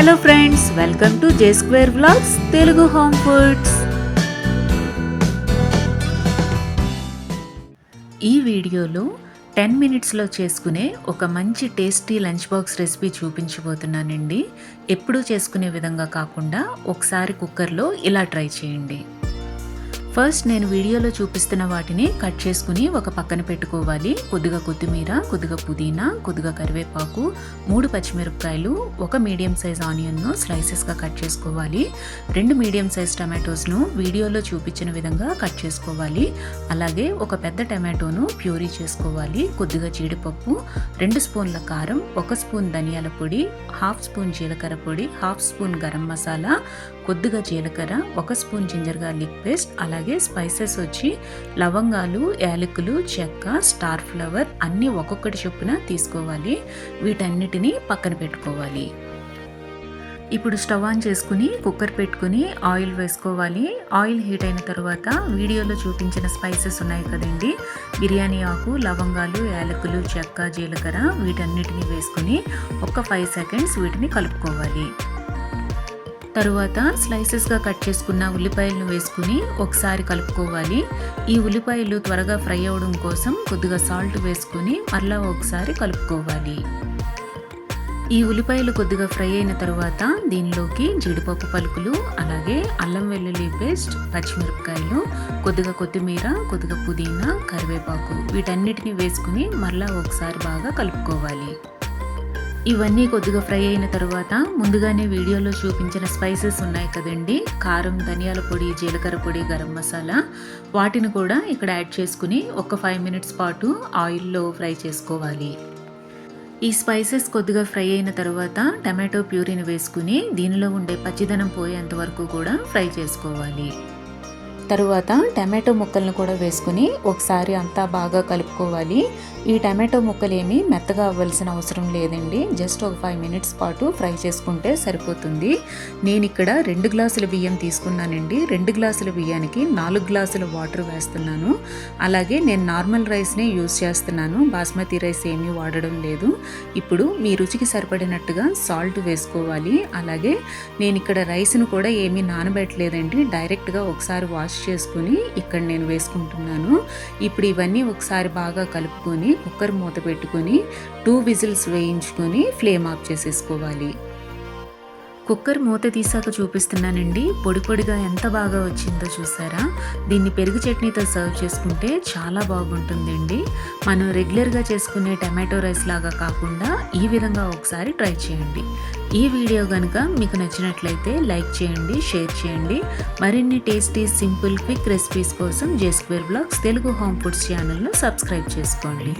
Hello friends welcome to J square blogs Telugu home foods ఈ వీడియోలో ten మినిట్స్లో చేసుకునే ఒక మంచి టేస్టీ లంచ్ బాక్స్ రెసిపీ చూపించబోతున్నానండి. ఎప్పుడూ చేసుకునే విధంగా కాకుండా ఒకసారి కుక్కర్లో ఇలా ట్రై చేయండి. ఫస్ట్ నేను వీడియోలో చూపిస్తున్న వాటిని కట్ చేసుకుని ఒక పక్కన పెట్టుకోవాలి. కొద్దిగా కొత్తిమీర కొద్దిగా పుదీనా కొద్దిగా కరివేపాకు మూడు పచ్చిమిరపకాయలు ఒక మీడియం సైజ్ ఆనియన్ను స్లైసెస్గా కట్ చేసుకోవాలి. రెండు మీడియం సైజ్ టమాటోస్ను వీడియోలో చూపించిన విధంగా కట్ చేసుకోవాలి. అలాగే ఒక పెద్ద టమాటోను ప్యూరీ చేసుకోవాలి. కొద్దిగా జీడిపప్పు రెండు స్పూన్ల కారం ఒక స్పూన్ ధనియాల పొడి హాఫ్ స్పూన్ జీలకర్ర పొడి హాఫ్ స్పూన్ గరం మసాలా కొద్దిగా జీలకర్ర ఒక స్పూన్ జింజర్ గార్లిక్ పేస్ట్ అలాగే అలాగే స్పైసెస్ వచ్చి లవంగాలు యాలకులు చెక్క స్టార్ ఫ్లవర్ అన్నీ ఒక్కొక్కటి చొప్పున తీసుకోవాలి. వీటన్నిటిని పక్కన పెట్టుకోవాలి. ఇప్పుడు స్టవ్ ఆన్ చేసుకుని కుక్కర్ పెట్టుకుని ఆయిల్ వేసుకోవాలి. ఆయిల్ హీట్ అయిన తర్వాత వీడియోలో చూపించిన స్పైసెస్ ఉన్నాయి కదండి. బిర్యానీ ఆకు లవంగాలు యాలకులు చెక్క జీలకర్ర వీటన్నిటిని వేసుకుని ఒక ఫైవ్ సెకండ్స్ వీటిని కలుపుకోవాలి. తరువాత స్లైసెస్గా కట్ చేసుకున్న ఉల్లిపాయలను వేసుకుని ఒకసారి కలుపుకోవాలి. ఈ ఉల్లిపాయలు త్వరగా ఫ్రై అవ్వడం కోసం కొద్దిగా సాల్ట్ వేసుకుని మరలా ఒకసారి కలుపుకోవాలి. ఈ ఉల్లిపాయలు కొద్దిగా ఫ్రై అయిన తర్వాత దీనిలోకి జీడిపప్పు పలుకులు అలాగే అల్లం వెల్లుల్లి పేస్ట్ పచ్చిమిరపకాయలు కొద్దిగా కొత్తిమీర కొద్దిగా పుదీనా కరివేపాకు వీటన్నిటిని వేసుకుని మరలా ఒకసారి బాగా కలుపుకోవాలి. ఇవన్నీ కొద్దిగా ఫ్రై అయిన తర్వాత ముందుగానే వీడియోలో చూపించిన స్పైసెస్ ఉన్నాయి కదండి. కారం ధనియాల పొడి జీలకర్ర పొడి గరం మసాలా. వాటిని కూడా ఇక్కడ యాడ్ చేసుకుని ఒక ఫైవ్ మినిట్స్ పాటు ఆయిల్లో ఫ్రై చేసుకోవాలి. ఈ స్పైసెస్ కొద్దిగా ఫ్రై అయిన తర్వాత టమాటో ప్యూరీని వేసుకుని దీనిలో ఉండే పచ్చిదనం పోయేంత వరకు కూడా ఫ్రై చేసుకోవాలి. తరువాత టమాటో ముక్కలను కూడా వేసుకుని ఒకసారి అంతా బాగా కలుపుకోవాలి. ఈ టమాటో ముక్కలు ఏమి మెత్తగా అవ్వాల్సిన అవసరం లేదండి. జస్ట్ ఒక ఫైవ్ మినిట్స్ పాటు ఫ్రై చేసుకుంటే సరిపోతుంది. నేను ఇక్కడ రెండు గ్లాసుల బియ్యం తీసుకున్నానండి. రెండు గ్లాసుల బియ్యానికి నాలుగు గ్లాసుల వాటర్ వేస్తున్నాను. అలాగే నేను నార్మల్ రైస్నే యూస్ చేస్తున్నాను. బాస్మతి రైస్ ఏమీ వాడడం లేదు. ఇప్పుడు మీ రుచికి సరిపడినట్టుగా సాల్ట్ వేసుకోవాలి. అలాగే నేను ఇక్కడ రైస్ను కూడా ఏమీ నానబెట్టలేదండి. డైరెక్ట్గా ఒకసారి వాష్ చేసుకుని ఇక్కడ నేను వేసుకుంటున్నాను. ఇప్పుడు ఇవన్నీ ఒకసారి బాగా కలుపుకొని కుక్కర్ మూత పెట్టుకొని టూ విజిల్స్ వేయించుకొని ఫ్లేమ్ ఆఫ్ చేసేసుకోవాలి. కుక్కర్ మూత తీసాక చూపిస్తున్నానండి. పొడి పొడిగా ఎంత బాగా వచ్చిందో చూసారా? దీన్ని పెరుగు చట్నీతో సర్వ్ చేసుకుంటే చాలా బాగుంటుందండి. మనం రెగ్యులర్గా చేసుకునే టమాటో రైస్ లాగా కాకుండా ఈ విధంగా ఒకసారి ట్రై చేయండి. ఈ వీడియో కనుక మీకు నచ్చినట్లయితే లైక్ చేయండి షేర్ చేయండి. మరిన్ని టేస్టీ సింపుల్ క్విక్ రెసిపీస్ కోసం J square blogs Telugu home foods ఛానల్ను సబ్స్క్రైబ్ చేసుకోండి.